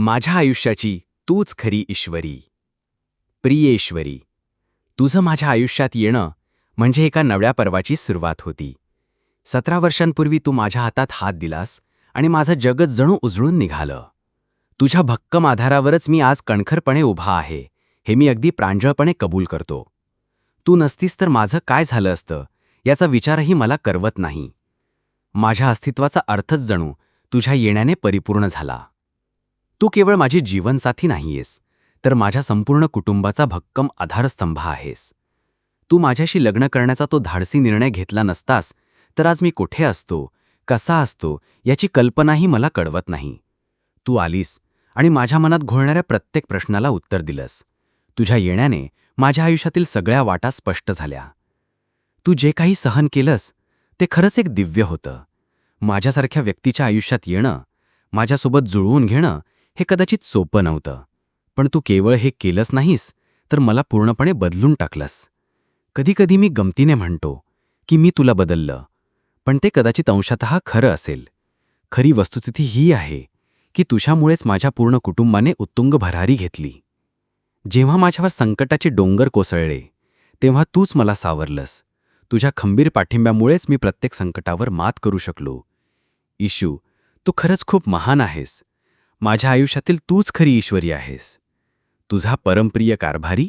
माझ्या आयुष्याची तूच खरी ईश्वरी. प्रियेश्वरी तुझं माझ्या आयुष्यात येणं म्हणजे एका नव्या पर्वाची सुरुवात होती. सतरा वर्षांपूर्वी तू माझ्या हातात हात दिलास आणि माझं जगत जणू उजळून निघालं. तुझ्या भक्कम आधारावरच मी आज कणखरपणे उभा आहे हे मी अगदी प्रांजळपणे कबूल करतो. तू नसतीस तर माझं काय झालं असतं याचा विचारही मला करवत नाही. माझ्या अस्तित्वाचा अर्थच जणू तुझ्या येण्याने परिपूर्ण झाला. तू केवळ माझी जीवनसाथी नाहीयेस तर माझ्या संपूर्ण कुटुंबाचा भक्कम आधारस्तंभ आहेस. तू माझ्याशी लग्न करण्याचा तो धाडसी निर्णय घेतला नसतास तर आज मी कुठे असतो कसा असतो याची कल्पनाही मला कळवत नाही. तू आलीस आणि माझ्या मनात घोळणाऱ्या प्रत्येक प्रश्नाला उत्तर दिलंस. तुझ्या येण्याने माझ्या आयुष्यातील सगळ्या वाटा स्पष्ट झाल्या. तू जे काही सहन केलंस ते खरंच एक दिव्य होतं. माझ्यासारख्या व्यक्तीच्या आयुष्यात येणं माझ्यासोबत जुळवून घेणं हे कदाचित सोपं नव्हतं. पण तू केवळ हे केलंच नाहीस तर मला पूर्णपणे बदलून टाकलंस. कधीकधी मी गमतीने म्हणतो की मी तुला बदललं पण ते कदाचित अंशतः खरं असेल. खरी वस्तुस्थिती ही आहे की तुझ्यामुळेच माझ्या पूर्ण कुटुंबाने उत्तुंग भरारी घेतली. जेव्हा माझ्यावर संकटाचे डोंगर कोसळले तेव्हा तूच मला सावरलंस. तुझ्या खंबीर पाठिंब्यामुळेच मी प्रत्येक संकटावर मात करू शकलो. इशू तू खरंच खूप महान आहेस. माझ्या आयुष्यातील तूच खरी ईश्वरी आहेस. तुझा परमप्रिय कारभारी